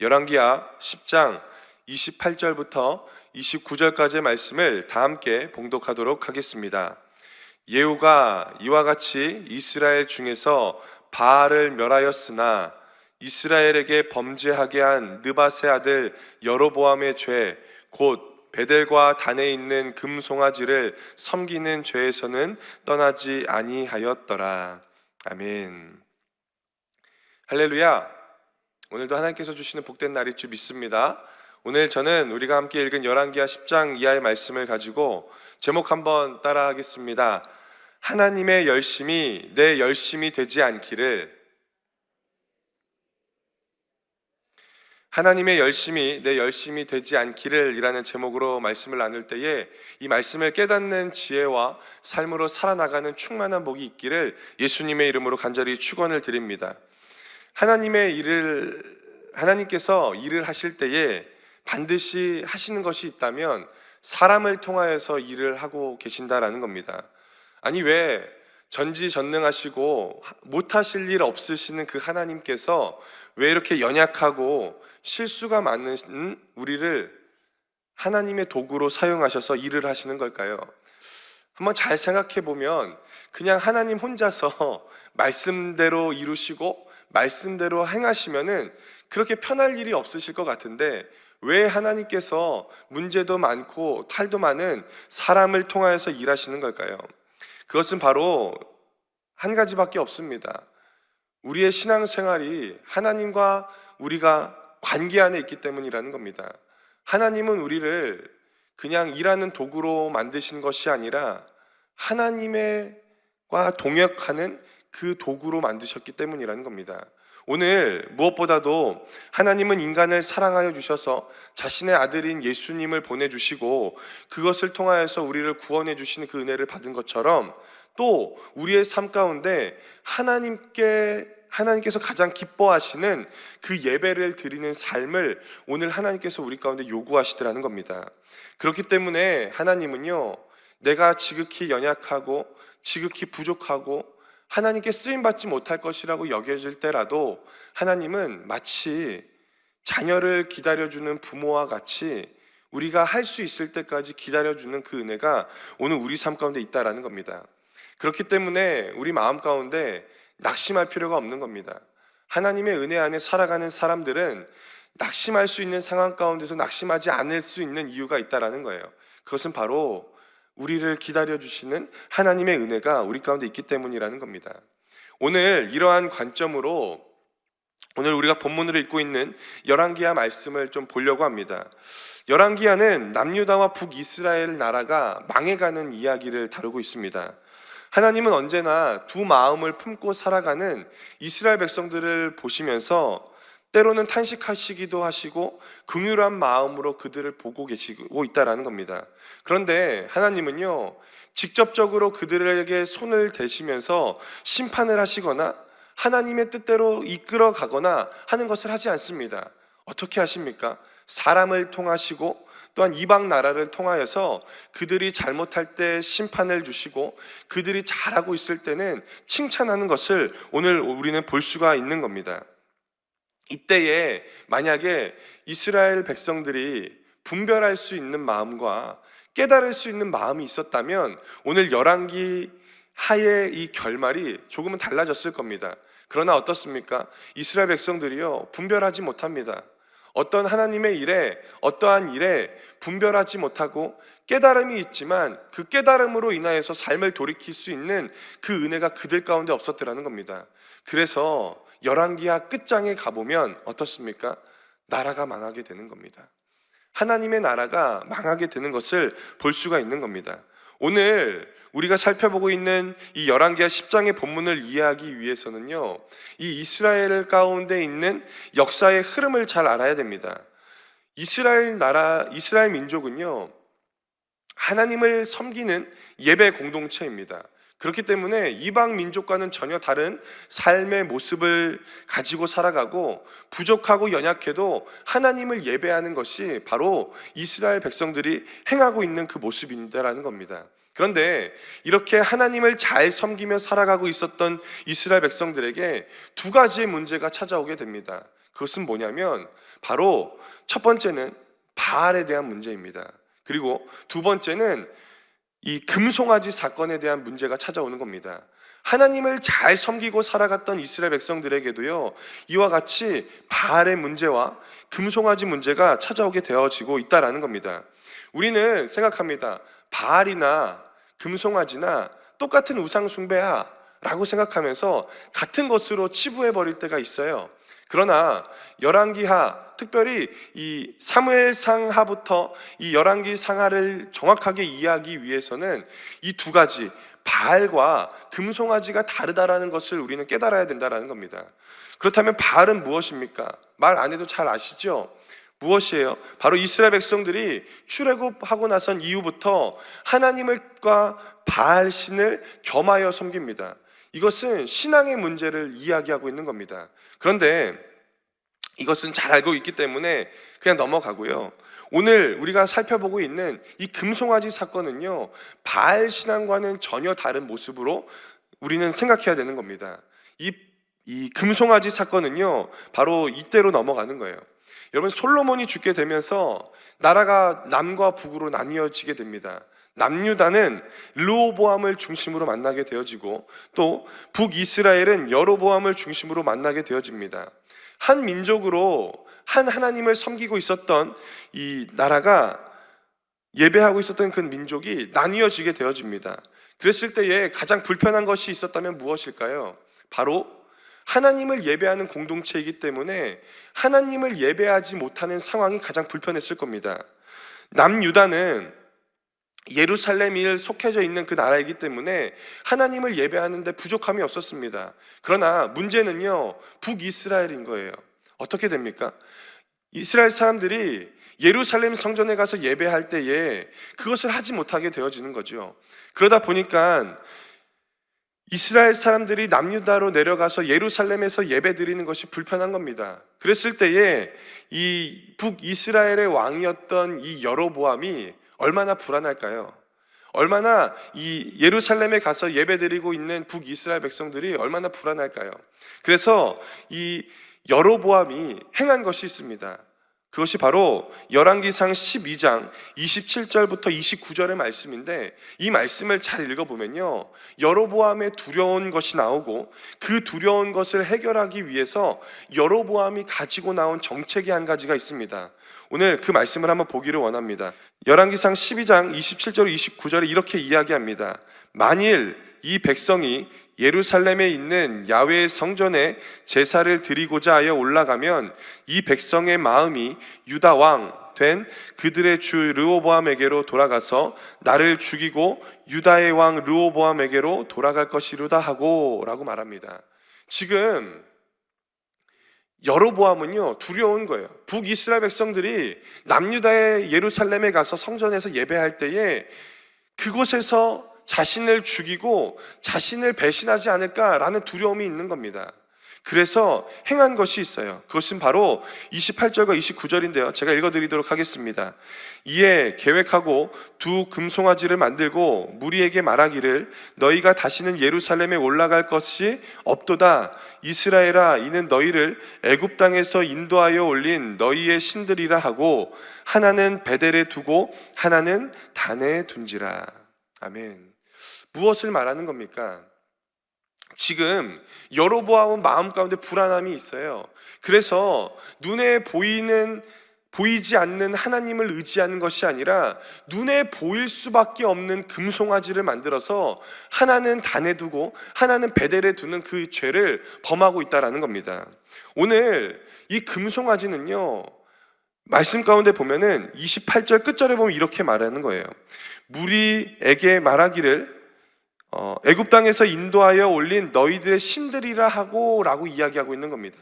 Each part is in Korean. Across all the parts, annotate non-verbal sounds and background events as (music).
열왕기하 10장 28절부터 29절까지의 말씀을 다 함께 봉독하도록 하겠습니다. 예후가 이와 같이 이스라엘 중에서 바알을 멸하였으나 이스라엘에게 범죄하게 한 느바세 아들 여로보암의 죄 곧 베델과 단에 있는 금송아지를 섬기는 죄에서는 떠나지 아니하였더라. 아멘. 할렐루야. 오늘도 하나님께서 주시는 복된 날일 줄 믿습니다. 오늘 저는 우리가 함께 읽은 열왕기하 10장 이하의 말씀을 가지고 제목 한번 따라하겠습니다. 하나님의 열심이 내 열심이 되지 않기를 하나님의 열심이 내 열심이 되지 않기를 이라는 제목으로 말씀을 나눌 때에 이 말씀을 깨닫는 지혜와 삶으로 살아나가는 충만한 복이 있기를 예수님의 이름으로 간절히 축원을 드립니다. 하나님의 일을 하나님께서 일을 하실 때에 반드시 하시는 것이 있다면 사람을 통하여서 일을 하고 계신다라는 겁니다. 아니 왜 전지전능하시고 못하실 일 없으시는 그 하나님께서 왜 이렇게 연약하고 실수가 많은 우리를 하나님의 도구로 사용하셔서 일을 하시는 걸까요? 한번 잘 생각해 보면 그냥 하나님 혼자서 (laughs) 말씀대로 이루시고 말씀대로 행하시면은 그렇게 편할 일이 없으실 것 같은데 왜 하나님께서 문제도 많고 탈도 많은 사람을 통하여서 일하시는 걸까요? 그것은 바로 한 가지밖에 없습니다. 우리의 신앙생활이 하나님과 우리가 관계 안에 있기 때문이라는 겁니다. 하나님은 우리를 그냥 일하는 도구로 만드신 것이 아니라 하나님과 동역하는 그 도구로 만드셨기 때문이라는 겁니다. 오늘 무엇보다도 하나님은 인간을 사랑하여 주셔서 자신의 아들인 예수님을 보내주시고 그것을 통하여서 우리를 구원해 주시는 그 은혜를 받은 것처럼 또 우리의 삶 가운데 하나님께 하나님께서 가장 기뻐하시는 그 예배를 드리는 삶을 오늘 하나님께서 우리 가운데 요구하시더라는 겁니다. 그렇기 때문에 하나님은요, 내가 지극히 연약하고 지극히 부족하고 하나님께 쓰임 받지 못할 것이라고 여겨질 때라도 하나님은 마치 자녀를 기다려주는 부모와 같이 우리가 할 수 있을 때까지 기다려주는 그 은혜가 오늘 우리 삶 가운데 있다라는 겁니다. 그렇기 때문에 우리 마음 가운데 낙심할 필요가 없는 겁니다. 하나님의 은혜 안에 살아가는 사람들은 낙심할 수 있는 상황 가운데서 낙심하지 않을 수 있는 이유가 있다라는 거예요. 그것은 바로 우리를 기다려 주시는 하나님의 은혜가 우리 가운데 있기 때문이라는 겁니다. 오늘 이러한 관점으로 오늘 우리가 본문으로 읽고 있는 열왕기하 말씀을 좀 보려고 합니다. 열왕기하는 남유다와 북이스라엘 나라가 망해가는 이야기를 다루고 있습니다. 하나님은 언제나 두 마음을 품고 살아가는 이스라엘 백성들을 보시면서 때로는 탄식하시기도 하시고 긍휼한 마음으로 그들을 보고 계시고 있다라는 겁니다. 그런데 하나님은요 직접적으로 그들에게 손을 대시면서 심판을 하시거나 하나님의 뜻대로 이끌어 가거나 하는 것을 하지 않습니다. 어떻게 하십니까? 사람을 통하시고 또한 이방 나라를 통하여서 그들이 잘못할 때 심판을 주시고 그들이 잘하고 있을 때는 칭찬하는 것을 오늘 우리는 볼 수가 있는 겁니다. 이때에 만약에 이스라엘 백성들이 분별할 수 있는 마음과 깨달을 수 있는 마음이 있었다면 오늘 열왕기 하의 이 결말이 조금은 달라졌을 겁니다. 그러나 어떻습니까? 이스라엘 백성들이요 분별하지 못합니다. 어떤 하나님의 일에 어떠한 일에 분별하지 못하고 깨달음이 있지만 그 깨달음으로 인하여서 삶을 돌이킬 수 있는 그 은혜가 그들 가운데 없었더라는 겁니다. 그래서 열왕기하 끝장에 가보면 어떻습니까? 나라가 망하게 되는 겁니다. 하나님의 나라가 망하게 되는 것을 볼 수가 있는 겁니다. 오늘 우리가 살펴보고 있는 이 열왕기하 10장의 본문을 이해하기 위해서는요. 이 이스라엘 가운데 있는 역사의 흐름을 잘 알아야 됩니다. 이스라엘 나라 이스라엘 민족은요. 하나님을 섬기는 예배 공동체입니다. 그렇기 때문에 이방 민족과는 전혀 다른 삶의 모습을 가지고 살아가고 부족하고 연약해도 하나님을 예배하는 것이 바로 이스라엘 백성들이 행하고 있는 그 모습인다라는 겁니다. 그런데 이렇게 하나님을 잘 섬기며 살아가고 있었던 이스라엘 백성들에게 두 가지의 문제가 찾아오게 됩니다. 그것은 뭐냐면 바로 첫 번째는 바알에 대한 문제입니다. 그리고 두 번째는 이 금송아지 사건에 대한 문제가 찾아오는 겁니다. 하나님을 잘 섬기고 살아갔던 이스라엘 백성들에게도요, 이와 같이 바알의 문제와 금송아지 문제가 찾아오게 되어지고 있다라는 겁니다. 우리는 생각합니다. 바알이나 금송아지나 똑같은 우상숭배야 라고 생각하면서 같은 것으로 치부해 버릴 때가 있어요. 그러나 열왕기하 특별히 이 사무엘상하부터 이 열왕기 상하를 정확하게 이해하기 위해서는 이 두 가지 바알과 금송아지가 다르다라는 것을 우리는 깨달아야 된다라는 겁니다. 그렇다면 바알은 무엇입니까? 말 안 해도 잘 아시죠? 무엇이에요? 바로 이스라엘 백성들이 출애굽하고 나선 이후부터 하나님과 바알 신을 겸하여 섬깁니다. 이것은 신앙의 문제를 이야기하고 있는 겁니다. 그런데 이것은 잘 알고 있기 때문에 그냥 넘어가고요. 오늘 우리가 살펴보고 있는 이 금송아지 사건은요, 바알 신앙과는 전혀 다른 모습으로 우리는 생각해야 되는 겁니다. 이, 이 금송아지 사건은요, 바로 이때로 넘어가는 거예요. 여러분, 솔로몬이 죽게 되면서 나라가 남과 북으로 나뉘어지게 됩니다. 남유다는 르호보암을 중심으로 만나게 되어지고 또 북이스라엘은 여로보암을 중심으로 만나게 되어집니다. 한 민족으로 한 하나님을 섬기고 있었던 이 나라가 예배하고 있었던 그 민족이 나뉘어지게 되어집니다. 그랬을 때에 가장 불편한 것이 있었다면 무엇일까요? 바로 하나님을 예배하는 공동체이기 때문에 하나님을 예배하지 못하는 상황이 가장 불편했을 겁니다. 남유다는 예루살렘이 속해져 있는 그 나라이기 때문에 하나님을 예배하는데 부족함이 없었습니다. 그러나 문제는요, 북이스라엘인 거예요. 어떻게 됩니까? 이스라엘 사람들이 예루살렘 성전에 가서 예배할 때에 그것을 하지 못하게 되어지는 거죠. 그러다 보니까 이스라엘 사람들이 남유다로 내려가서 예루살렘에서 예배 드리는 것이 불편한 겁니다. 그랬을 때에 이 북이스라엘의 왕이었던 이 여로보암이 얼마나 불안할까요? 얼마나 이 예루살렘에 가서 예배드리고 있는 북이스라엘 백성들이 얼마나 불안할까요? 그래서 이 여로보암이 행한 것이 있습니다. 그것이 바로 열왕기상 12장 27절부터 29절의 말씀인데 이 말씀을 잘 읽어보면요 여로보암의 두려운 것이 나오고 그 두려운 것을 해결하기 위해서 여로보암이 가지고 나온 정책이 한 가지가 있습니다 오늘 그 말씀을 한번 보기를 원합니다 열왕기상 12장 27절 29절에 이렇게 이야기합니다 만일 이 백성이 예루살렘에 있는 야외의 성전에 제사를 드리고자 하여 올라가면 이 백성의 마음이 유다 왕 된 그들의 주 르호보암에게로 돌아가서 나를 죽이고 유다의 왕 르호보암에게로 돌아갈 것이로다 하고라고 말합니다. 지금 여로보암은요 두려운 거예요. 북이스라엘 백성들이 남유다의 예루살렘에 가서 성전에서 예배할 때에 그곳에서 자신을 죽이고 자신을 배신하지 않을까라는 두려움이 있는 겁니다. 그래서 행한 것이 있어요. 그것은 바로 28절과 29절인데요. 제가 읽어드리도록 하겠습니다. 이에 계획하고 두 금송아지를 만들고 무리에게 말하기를 너희가 다시는 예루살렘에 올라갈 것이 없도다. 이스라엘아 이는 너희를 애굽 땅에서 인도하여 올린 너희의 신들이라 하고 하나는 베델에 두고 하나는 단에 둔지라. 아멘. 무엇을 말하는 겁니까? 지금 여로보암은 마음 가운데 불안함이 있어요. 그래서 눈에 보이는 보이지 않는 하나님을 의지하는 것이 아니라 눈에 보일 수밖에 없는 금송아지를 만들어서 하나는 단에 두고 하나는 베델에 두는 그 죄를 범하고 있다라는 겁니다. 오늘 이 금송아지는요. 말씀 가운데 보면은 28절 끝절에 보면 이렇게 말하는 거예요. 무리에게 말하기를 어, 애굽 땅에서 인도하여 올린 너희들의 신들이라 하고라고 이야기하고 있는 겁니다.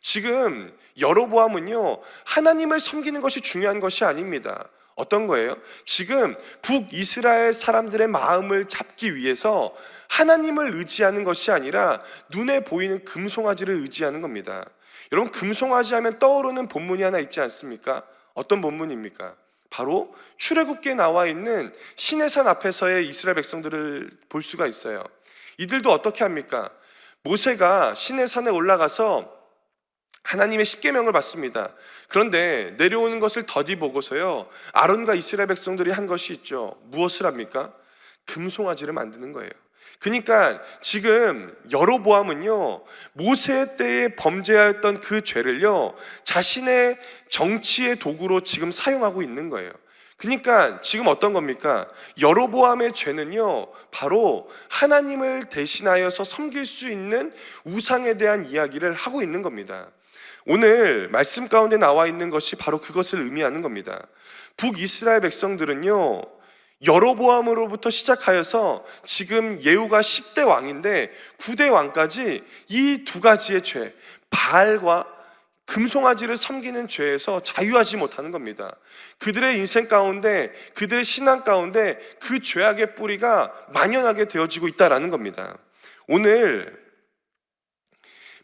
지금 여로보암은요 하나님을 섬기는 것이 중요한 것이 아닙니다. 어떤 거예요? 지금 북이스라엘 사람들의 마음을 잡기 위해서 하나님을 의지하는 것이 아니라 눈에 보이는 금송아지를 의지하는 겁니다. 여러분 금송아지 하면 떠오르는 본문이 하나 있지 않습니까? 어떤 본문입니까? 바로 출애굽기에 나와 있는 시내산 앞에서의 이스라엘 백성들을 볼 수가 있어요. 이들도 어떻게 합니까? 모세가 시내산에 올라가서 하나님의 십계명을 받습니다. 그런데 내려오는 것을 더디 보고서요. 아론과 이스라엘 백성들이 한 것이 있죠. 무엇을 합니까? 금송아지를 만드는 거예요. 그러니까 지금 여로보암은요 모세 때에 범죄하였던 그 죄를요 자신의 정치의 도구로 지금 사용하고 있는 거예요. 그러니까 지금 어떤 겁니까? 여로보암의 죄는요 바로 하나님을 대신하여서 섬길 수 있는 우상에 대한 이야기를 하고 있는 겁니다. 오늘 말씀 가운데 나와 있는 것이 바로 그것을 의미하는 겁니다. 북이스라엘 백성들은요 여로보암으로부터 시작하여서 지금 예후가 10대 왕인데 9대 왕까지 이 두 가지의 죄, 바알과 금송아지를 섬기는 죄에서 자유하지 못하는 겁니다. 그들의 인생 가운데, 그들의 신앙 가운데 그 죄악의 뿌리가 만연하게 되어지고 있다라는 겁니다. 오늘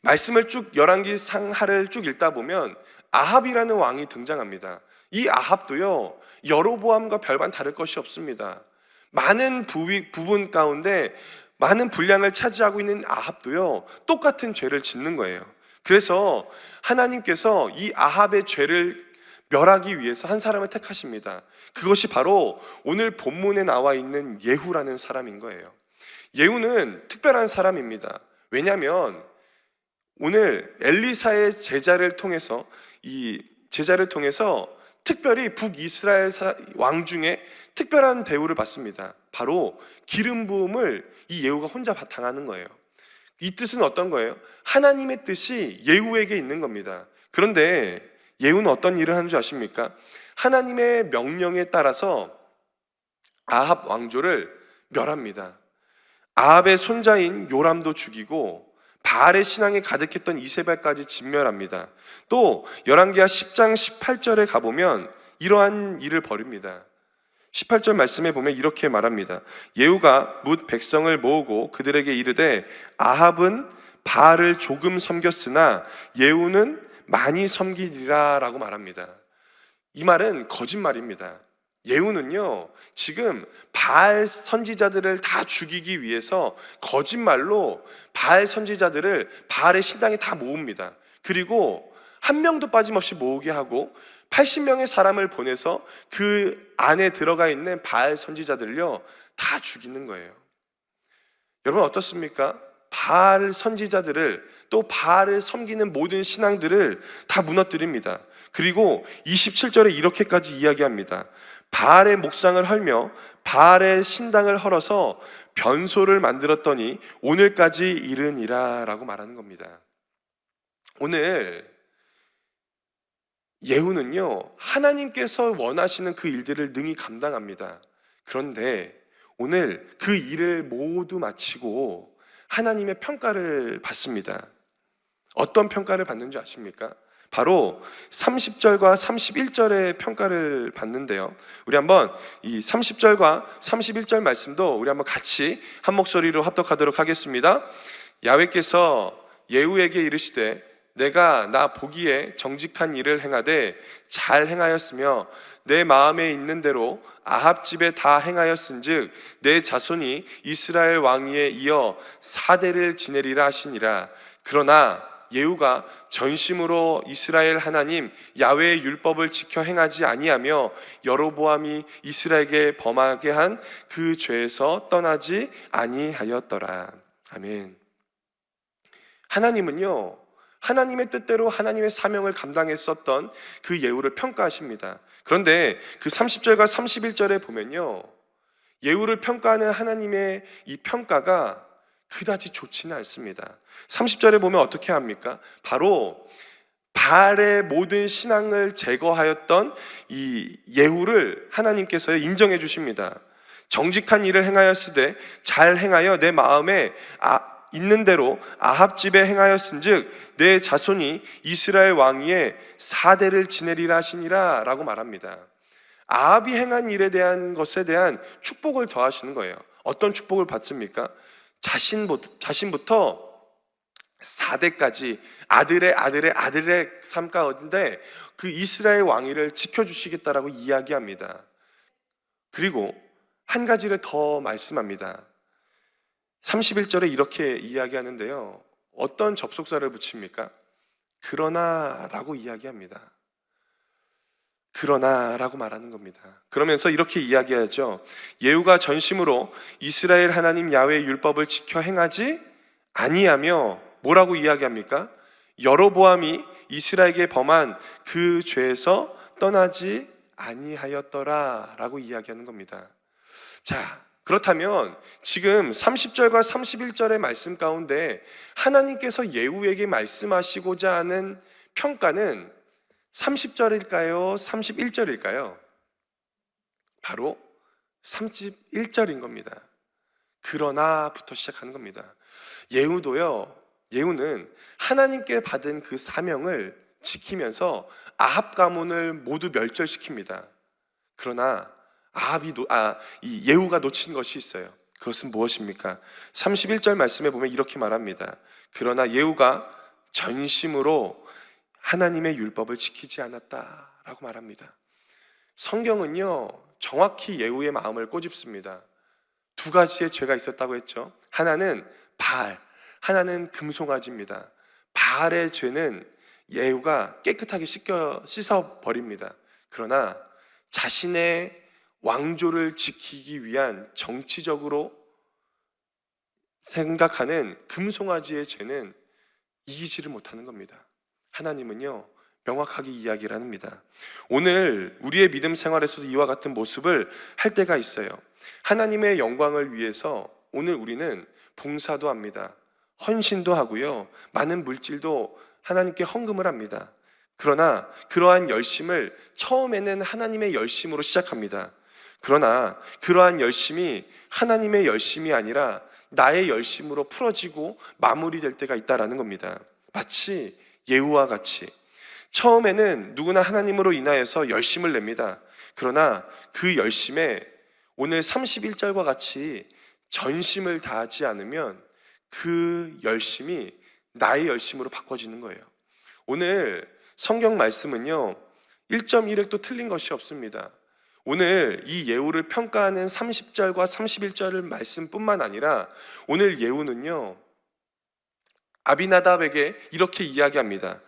말씀을 쭉 열왕기 상하를 쭉 읽다 보면 아합이라는 왕이 등장합니다. 이 아합도요 여로보암과 별반 다를 것이 없습니다. 많은 부위, 부분 가운데 많은 분량을 차지하고 있는 아합도요 똑같은 죄를 짓는 거예요. 그래서 하나님께서 이 아합의 죄를 멸하기 위해서 한 사람을 택하십니다. 그것이 바로 오늘 본문에 나와 있는 예후라는 사람인 거예요. 예후는 특별한 사람입니다. 왜냐하면 오늘 엘리사의 제자를 통해서 이 제자를 통해서 특별히 북이스라엘 사- 왕 중에 특별한 대우를 받습니다. 바로 기름 부음을 이 예후가 혼자 당하는 거예요. 이 뜻은 어떤 거예요? 하나님의 뜻이 예후에게 있는 겁니다. 그런데 예후는 어떤 일을 하는 줄 아십니까? 하나님의 명령에 따라서 아합 왕조를 멸합니다. 아합의 손자인 요람도 죽이고 바알의 신앙에 가득했던 이세벨까지 진멸합니다. 또 열왕기하 10장 18절에 가보면 이러한 일을 벌입니다. 18절 말씀에 보면 이렇게 말합니다. 예후가 묻 백성을 모으고 그들에게 이르되 아합은 바알을 조금 섬겼으나 예후는 많이 섬기리라라고 말합니다. 이 말은 거짓말입니다. 예후는요, 지금 바알 선지자들을 다 죽이기 위해서 거짓말로 바알 선지자들을 바알의 신당에 다 모읍니다. 그리고 한 명도 빠짐없이 모으게 하고 80명의 사람을 보내서 그 안에 들어가 있는 바알 선지자들을요, 다 죽이는 거예요. 여러분 어떻습니까? 바알 선지자들을 또 바알을 섬기는 모든 신앙들을 다 무너뜨립니다. 그리고 27절에 이렇게까지 이야기합니다. 바알의 목상을 헐며 바알의 신당을 헐어서 변소를 만들었더니 오늘까지 이르니라라고 말하는 겁니다. 오늘 예후는요 하나님께서 원하시는 그 일들을 능히 감당합니다. 그런데 오늘 그 일을 모두 마치고 하나님의 평가를 받습니다. 어떤 평가를 받는지 아십니까? 바로 30절과 31절의 평가를 받는데요. 우리 한번 이 30절과 31절 말씀도 우리 한번 같이 한 목소리로 합독하도록 하겠습니다. 야외께서 예후에게 이르시되 내가 나 보기에 정직한 일을 행하되 잘 행하였으며 내 마음에 있는 대로 아합 집에 다 행하였은즉 내 자손이 이스라엘 왕위에 이어 사대를 지내리라 하시니라 그러나 예후가 전심으로 이스라엘 하나님 야외의 율법을 지켜 행하지 아니하며 여로보암이 이스라엘에게 범하게 한 그 죄에서 떠나지 아니하였더라. 아멘. 하나님은요. 하나님의 뜻대로 하나님의 사명을 감당했었던 그 예후를 평가하십니다. 그런데 그 30절과 31절에 보면요. 예후를 평가하는 하나님의 이 평가가 그다지 좋지는 않습니다. 30절에 보면 어떻게 합니까? 바로 바알의 모든 신앙을 제거하였던 이 예후를 하나님께서 인정해 주십니다. 정직한 일을 행하였으되 잘 행하여 내 마음에 아, 있는 대로 아합 집에 행하였은즉 내 자손이 이스라엘 왕위에 사대를 지내리라 하시니라라고 말합니다. 아합이 행한 일에 대한 것에 대한 축복을 더하시는 거예요. 어떤 축복을 받습니까? 자신부터, 자신부터 4대까지 아들의 아들의 아들의 삶 가운데 그 이스라엘 왕위를 지켜주시겠다라고 이야기합니다. 그리고 한 가지를 더 말씀합니다. 31절에 이렇게 이야기하는데요. 어떤 접속사를 붙입니까? 그러나 라고 이야기합니다. 그러나 라고 말하는 겁니다. 그러면서 이렇게 이야기하죠. 예후가 전심으로 이스라엘 하나님 야훼의 율법을 지켜 행하지 아니하며 뭐라고 이야기합니까? 여로보암이 이스라엘에게 범한 그 죄에서 떠나지 아니하였더라라고 이야기하는 겁니다. 자, 그렇다면 지금 30절과 31절의 말씀 가운데 하나님께서 예후에게 말씀하시고자 하는 평가는 30절일까요? 31절일까요? 바로 31절인 겁니다. 그러나부터 시작하는 겁니다. 예후도요, 예후는 하나님께 받은 그 사명을 지키면서 아합 가문을 모두 멸절시킵니다. 그러나 아합이 노, 아, 이 예후가 놓친 것이 있어요. 그것은 무엇입니까? 31절 말씀에 보면 이렇게 말합니다. 그러나 예후가 전심으로 하나님의 율법을 지키지 않았다라고 말합니다. 성경은요, 정확히 예후의 마음을 꼬집습니다. 두 가지의 죄가 있었다고 했죠. 하나는 바알, 하나는 금송아지입니다. 바알의 죄는 예후가 깨끗하게 씻겨 씻어 버립니다. 그러나 자신의 왕조를 지키기 위한 정치적으로 생각하는 금송아지의 죄는 이기지를 못하는 겁니다. 하나님은요, 명확하게 이야기를 합니다. 오늘 우리의 믿음 생활에서도 이와 같은 모습을 할 때가 있어요. 하나님의 영광을 위해서 오늘 우리는 봉사도 합니다. 헌신도 하고요. 많은 물질도 하나님께 헌금을 합니다. 그러나 그러한 열심을 처음에는 하나님의 열심으로 시작합니다. 그러나 그러한 열심이 하나님의 열심이 아니라 나의 열심으로 풀어지고 마무리될 때가 있다라는 겁니다. 마치 예후와 같이 처음에는 누구나 하나님으로 인하여서 열심을 냅니다. 그러나 그 열심에 오늘 31절과 같이 전심을 다하지 않으면 그 열심이 나의 열심으로 바꿔지는 거예요. 오늘 성경 말씀은요, 1.1획도 틀린 것이 없습니다. 오늘 이 예후를 평가하는 30절과 31절을 말씀뿐만 아니라 오늘 예후는요, 아비나답에게 이렇게 이야기합니다.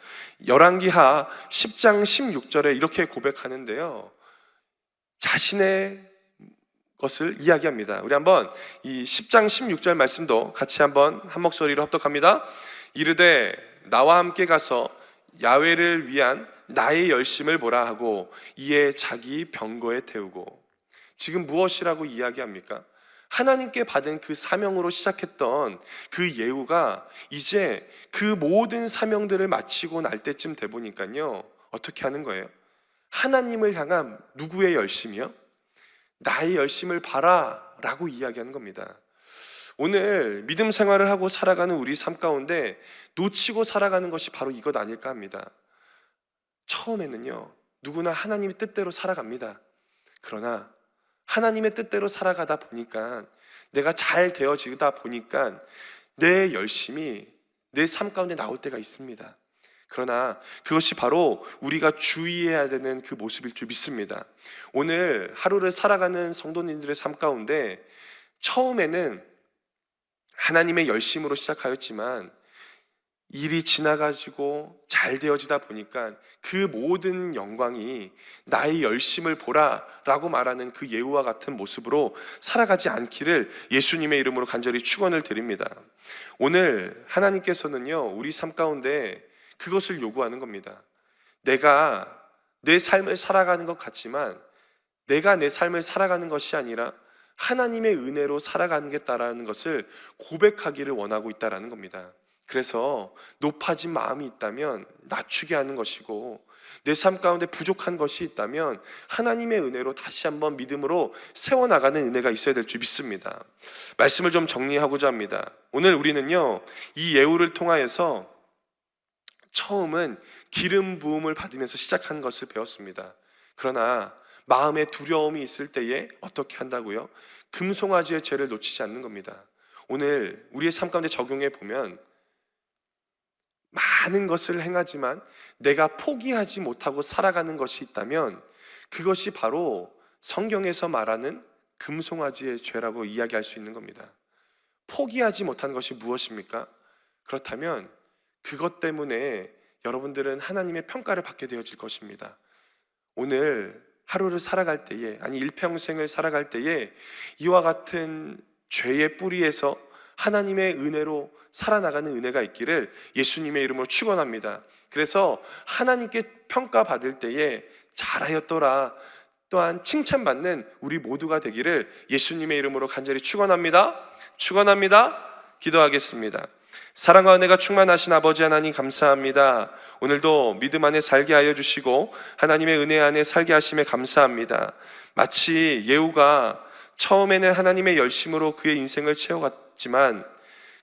열왕기하 10장 16절에 이렇게 고백하는데요. 자신의 것을 이야기합니다. 우리 한번 이 10장 16절 말씀도 같이 한번 한 목소리로 합독합니다. 이르되 나와 함께 가서 야외를 위한 나의 열심을 보라 하고 이에 자기 병거에 태우고 지금 무엇이라고 이야기합니까? 하나님께 받은 그 사명으로 시작했던 그 예후가 이제 그 모든 사명들을 마치고 날 때쯤 돼 보니까요. 어떻게 하는 거예요? 하나님을 향한 누구의 열심이요? 나의 열심을 봐라 라고 이야기하는 겁니다. 오늘 믿음 생활을 하고 살아가는 우리 삶 가운데 놓치고 살아가는 것이 바로 이것 아닐까 합니다. 처음에는요, 누구나 하나님의 뜻대로 살아갑니다. 그러나 하나님의 뜻대로 살아가다 보니까 내가 잘 되어지다 보니까 내 열심이 내 삶 가운데 나올 때가 있습니다. 그러나 그것이 바로 우리가 주의해야 되는 그 모습일 줄 믿습니다. 오늘 하루를 살아가는 성도님들의 삶 가운데 처음에는 하나님의 열심으로 시작하였지만 일이 지나가지고 잘 되어지다 보니까 그 모든 영광이 나의 열심을 보라 라고 말하는 그 예우와 같은 모습으로 살아가지 않기를 예수님의 이름으로 간절히 축원을 드립니다. 오늘 하나님께서는요 우리 삶 가운데 그것을 요구하는 겁니다. 내가 내 삶을 살아가는 것 같지만 내가 내 삶을 살아가는 것이 아니라 하나님의 은혜로 살아가는겠다라는 것을 고백하기를 원하고 있다라는 겁니다. 그래서 높아진 마음이 있다면 낮추게 하는 것이고 내 삶 가운데 부족한 것이 있다면 하나님의 은혜로 다시 한번 믿음으로 세워나가는 은혜가 있어야 될 줄 믿습니다. 말씀을 좀 정리하고자 합니다. 오늘 우리는요, 이 예우를 통하여서 처음은 기름 부음을 받으면서 시작한 것을 배웠습니다. 그러나 마음에 두려움이 있을 때에 어떻게 한다고요? 금송아지의 죄를 놓치지 않는 겁니다. 오늘 우리의 삶 가운데 적용해 보면 많은 것을 행하지만 내가 포기하지 못하고 살아가는 것이 있다면 그것이 바로 성경에서 말하는 금송아지의 죄라고 이야기할 수 있는 겁니다. 포기하지 못한 것이 무엇입니까? 그렇다면 그것 때문에 여러분들은 하나님의 평가를 받게 되어질 것입니다. 오늘 하루를 살아갈 때에 아니 일평생을 살아갈 때에 이와 같은 죄의 뿌리에서 하나님의 은혜로 살아나가는 은혜가 있기를 예수님의 이름으로 축원합니다. 그래서 하나님께 평가받을 때에 잘하였더라 또한 칭찬받는 우리 모두가 되기를 예수님의 이름으로 간절히 축원합니다. 축원합니다. 기도하겠습니다. 사랑과 은혜가 충만하신 아버지 하나님 감사합니다. 오늘도 믿음 안에 살게 하여 주시고 하나님의 은혜 안에 살게 하심에 감사합니다. 마치 예후가 처음에는 하나님의 열심으로 그의 인생을 채워갔지만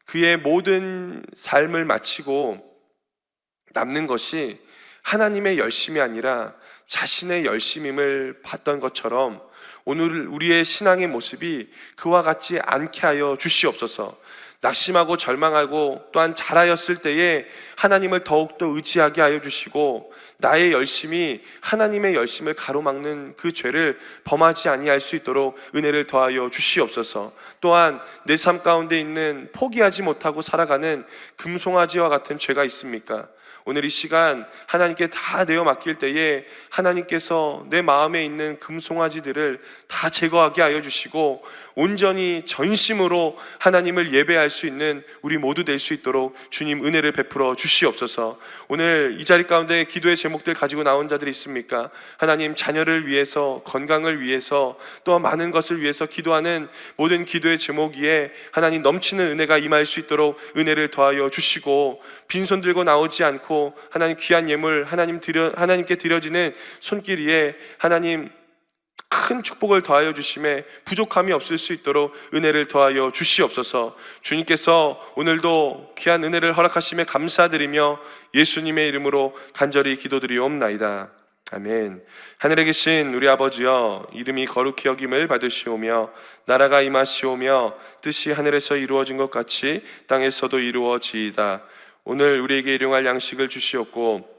그의 모든 삶을 마치고 남는 것이 하나님의 열심이 아니라 자신의 열심임을 봤던 것처럼 오늘 우리의 신앙의 모습이 그와 같지 않게 하여 주시옵소서. 낙심하고 절망하고 또한 잘하였을 때에 하나님을 더욱더 의지하게 하여 주시고 나의 열심이 하나님의 열심을 가로막는 그 죄를 범하지 아니할 수 있도록 은혜를 더하여 주시옵소서. 또한 내 삶 가운데 있는 포기하지 못하고 살아가는 금송아지와 같은 죄가 있습니까? 오늘 이 시간 하나님께 다 내어 맡길 때에 하나님께서 내 마음에 있는 금송아지들을 다 제거하게 하여 주시고 온전히 전심으로 하나님을 예배할 수 있는 우리 모두 될 수 있도록 주님 은혜를 베풀어 주시옵소서. 오늘 이 자리 가운데 기도의 제목들 가지고 나온 자들이 있습니까? 하나님 자녀를 위해서 건강을 위해서 또 많은 것을 위해서 기도하는 모든 기도의 제목이에 하나님 넘치는 은혜가 임할 수 있도록 은혜를 더하여 주시고 빈손 들고 나오지 않고 하나님 귀한 예물 하나님 드려 하나님께 드려지는 손길 위에 하나님 큰 축복을 더하여 주심에 부족함이 없을 수 있도록 은혜를 더하여 주시옵소서. 주님께서 오늘도 귀한 은혜를 허락하심에 감사드리며 예수님의 이름으로 간절히 기도드리옵나이다. 아멘. 하늘에 계신 우리 아버지여 이름이 거룩히 여김을 받으시오며 나라가 임하시오며 뜻이 하늘에서 이루어진 것 같이 땅에서도 이루어지이다. 오늘 우리에게 일용할 양식을 주시옵고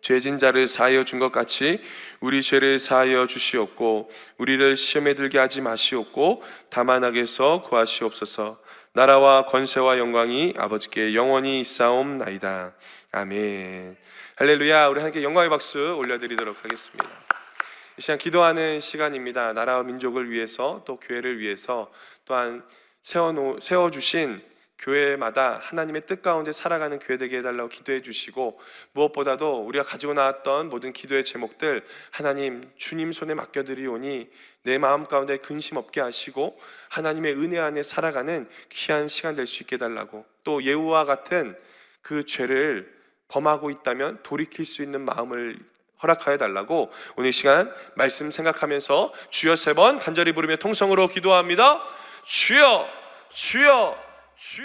죄진 자를 사하여 준 것 같이 우리 죄를 사하여 주시옵고 우리를 시험에 들게 하지 마시옵고 다만 악에서 구하시옵소서. 나라와 권세와 영광이 아버지께 영원히 있사옵나이다. 아멘. 할렐루야. 우리 함께 영광의 박수 올려드리도록 하겠습니다. 이 시간 기도하는 시간입니다. 나라와 민족을 위해서 또 교회를 위해서 또한 세워놓, 세워주신 교회마다 하나님의 뜻 가운데 살아가는 교회 되게 해달라고 기도해 주시고 무엇보다도 우리가 가지고 나왔던 모든 기도의 제목들 하나님 주님 손에 맡겨드리오니 내 마음 가운데 근심 없게 하시고 하나님의 은혜 안에 살아가는 귀한 시간 될 수 있게 해달라고 또 예후와 같은 그 죄를 범하고 있다면 돌이킬 수 있는 마음을 허락하여 달라고 오늘 이 시간 말씀 생각하면서 주여 세 번 간절히 부르며 통성으로 기도합니다. 주여, 주여, 주여.